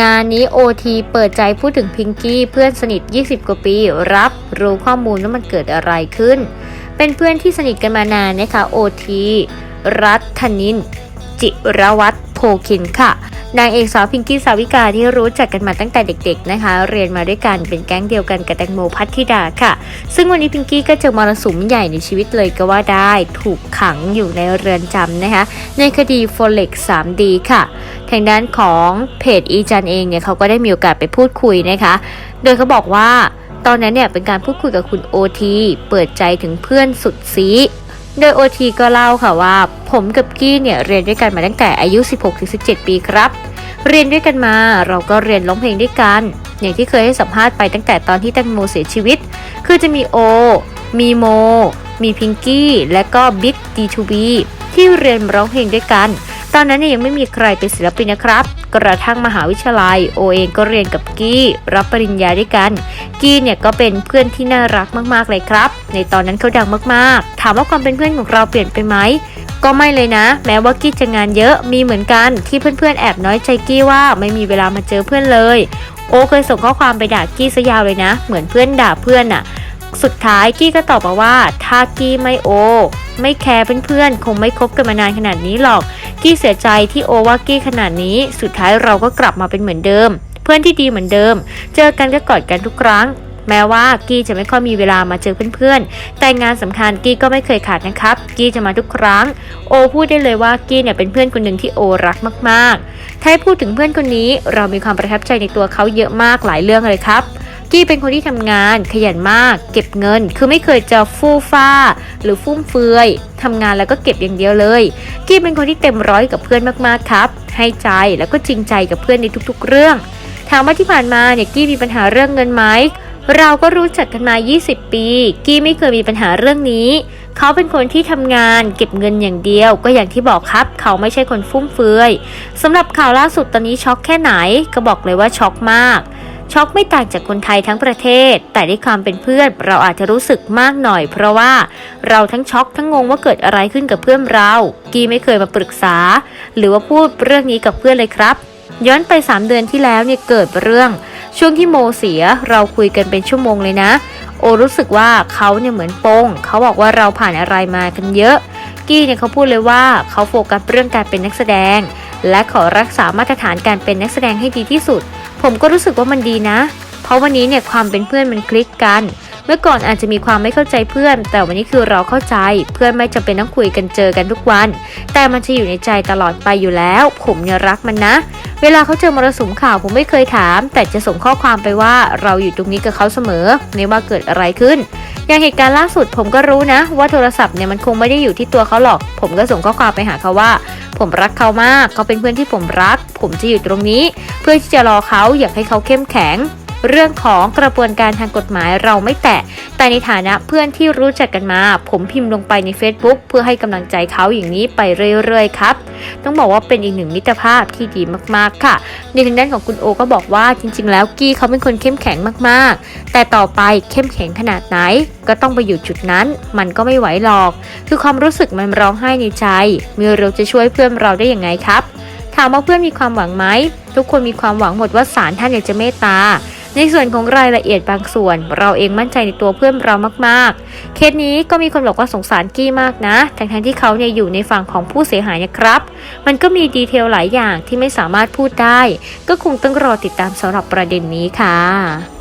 งานนี้โอทีเปิดใจพูดถึงพิงกี้เพื่อนสนิท 20 กว่าปี รับรู้ข้อมูลว่ามันเกิดอะไรขึ้น เป็นเพื่อนที่สนิทกันมานานนะคะโอทีรัฐนิน จิรวัตรโพคินค่ะ นางเอกสาวพิงกี้สาวิกาที่รู้จักกันมาตั้งแต่เด็ก ๆนะคะ เรียนมาด้วยกันเป็นแก๊งเดียวกันกับแตงโมพัทธิดาค่ะ ซึ่งวันนี้พิงกี้ก็เจอมรสุมใหญ่ในชีวิตเลยก็ว่าได้ถูกขังอยู่ในเรือนจำนะคะ ในคดี f o l e x 3D ค่ะ ทางด้านของเพจอีจันเองเนี่ยเขาก็ได้มีโอกาสไปพูดคุยนะคะ โดยเขาบอกว่าตอนนั้นเนี่ยเป็นการพูดคุยกับคุณโอทีเปิดใจถึงเพื่อนสุดซี โดยโอทีก็เล่าค่ะว่า ผมกับกี้เนี่ยเรียนด้วยกันมาตั้งแต่อายุ 16-17 ปีครับ เรียนด้วยกันมาเราก็เรียนร้องเพลงด้วยกัน อย่างที่เคยให้สัมภาษณ์ไปตั้งแต่ตอนที่แตงโมเสียชีวิต คือจะมีโอ มีโม มีพิงกี้ และก็บิ๊กดีทูบีที่เรียนร้องเพลงด้วยกัน ตอนนั้นเนี่ยยังไม่มีใครเป็นศิลปินนะครับ กระทั่งมหาวิทยาลัยโอเองก็เรียนกับกี้รับปริญญาด้วยกัน กี้เนี่ยก็เป็นเพื่อนที่น่ารักมากๆเลยครับ ในตอนนั้นเขาดังมากๆ ถามว่าความเป็นเพื่อนของเราเปลี่ยนไปไหมก็ไม่เลยนะ แม้ว่ากี้จะงานเยอะมีเหมือนกันที่เพื่อนๆแอบน้อยใจกี้ว่าไม่มีเวลามาเจอเพื่อนเลย โอเคยส่งข้อความไปด่ากี้ซะยาวเลยนะ เหมือนเพื่อนด่าเพื่อนน่ะ สุดท้ายกี้ก็ตอบมาว่า ถ้ากี้ไม่โอ ไม่แคร์เพื่อนๆ คงไม่คบกันมานานขนาดนี้หรอก กี้เสียใจที่โอว่ากี้ขนาดนี้ สุดท้ายเราก็กลับมาเป็นเหมือนเดิม เพื่อนที่ดีเหมือนเดิม เจอกันก็กอดกันทุกครั้ง แม้ว่ากี้จะไม่ค่อยมีเวลามาเจอเพื่อนๆ แต่งานสำคัญกี้ก็ไม่เคยขาดนะครับ กี้จะมาทุกครั้ง โอพูดได้เลยว่ากี้เนี่ยเป็นเพื่อนคนหนึ่งที่โอรักมากๆ ถ้าพูดถึงเพื่อนคนนี้ เรามีความประทับใจในตัวเขาเยอะมากหลายเรื่องเลยครับ กี้เป็นคนที่ทำงานขยันมาก เก็บเงิน คือไม่เคยจะฟู่ฟ้า หรือฟุ่มเฟือยทำงานแล้วก็เก็บอย่างเดียวเลย กี้เป็นคนที่เต็มร้อยกับเพื่อนมากๆครับ ให้ใจแล้วก็จริงใจกับเพื่อนในทุกๆเรื่อง ถามว่าที่ผ่านมาเนี่ยกี้มีปัญหาเรื่องเงินไหมเราก็รู้จักกันมา 20 ปี กี้ไม่เคยมีปัญหาเรื่องนี้ เขาเป็นคนที่ทำงานเก็บเงินอย่างเดียว ก็อย่างที่บอกครับ เขาไม่ใช่คนฟุ่มเฟือยสำหรับข่าวล่าสุดตอนนี้ช็อกแค่ไหน ก็บอกเลยว่าช็อกมาก ช็อกไม่ต่างจากคนไทยทั้งประเทศ แต่ด้วยความเป็นเพื่อน เราอาจจะรู้สึกมากหน่อย เพราะว่าเราทั้งช็อกทั้งงงว่าเกิดอะไรขึ้นกับเพื่อนเรา กีไม่เคยมาปรึกษา หรือว่าพูดเรื่องนี้กับเพื่อนเลยครับ ย้อนไป 3 เดือนที่แล้วเนี่ยเกิดเรื่อง ช่วงที่โมเสียเราคุยกันเป็นชั่วโมงเลยนะ โอรู้สึกว่าเขาเนี่ยเหมือนโป้งเขาบอกว่าเราผ่านอะไรมากันเยอะกี้เนี่ยเขาพูดเลยว่าเขาโฟกัสเรื่องการเป็นนักแสดง และขอรักษามาตรฐานการเป็นนักแสดงให้ดีที่สุด ผมก็รู้สึกว่ามันดีนะ เพราะวันนี้เนี่ยความเป็นเพื่อนมันคลิกกัน เมื่อก่อนอาจจะมีความไม่เข้าใจเพื่อน แต่วันนี้คือเราเข้าใจ เพื่อนไม่จำเป็นต้องคุยกันเจอกันทุกวัน แต่มันจะอยู่ในใจตลอดไปอยู่แล้ว ผมเนี่ยรักมันนะ เวลาเขาเจอมรสุมข่าวผมไม่เคยถาม แต่จะส่งข้อความไปว่าเราอยู่ตรงนี้กับเขาเสมอไม่ว่าเกิดอะไรขึ้นอย่างเหตุการณ์ล่าสุดผมก็รู้นะ ว่าโทรศัพท์เนี่ยมันคงไม่ได้อยู่ที่ตัวเขาหรอก ผมก็ส่งข้อความไปหาเขาว่า ผมรักเขามาก เขาเป็นเพื่อนที่ผมรัก ผมจะอยู่ตรงนี้ เพื่อที่จะรอเขาอยากให้เขาเข้มแข็ง เรื่องของกระบวนการทางกฎหมายเราไม่แตะ แต่ในฐานะเพื่อนที่รู้จักกันมา ผมพิมพ์ลงไปใน Facebook เพื่อให้กำลังใจเขาอย่างนี้ไปเรื่อยๆครับ ต้องบอกว่าเป็นอีกหนึ่งมิตรภาพที่ดีมากๆค่ะ ในทางด้านของคุณโอก็บอกว่าจริง ๆ แล้วกี้เขาเป็นคนเข้มแข็งมากๆ แต่ต่อไปเข้มแข็งขนาดไหน ก็ต้องไปอยู่จุดนั้น มันก็ไม่ไหวหรอก คือความรู้สึกมันร้องไห้ในใจเมื่อเราจะช่วยเพื่อนเราได้อย่างไงครับถามว่าเพื่อนมีความหวังไหม ทุกคนมีความหวังหมดว่าศาลท่านอยากจะเมตตา ในส่วนของรายละเอียดบางส่วน เราเองมั่นใจในตัวเพื่อนเรามากๆ เคสนี้ก็มีคนบอกว่าสงสารกี้มากนะทั้งๆที่เขาเนี่ยอยู่ในฝั่งของผู้เสียหายนะครับ มันก็มีดีเทลหลายอย่างที่ไม่สามารถพูดได้ ก็คงต้องรอติดตามสำหรับประเด็นนี้ค่ะ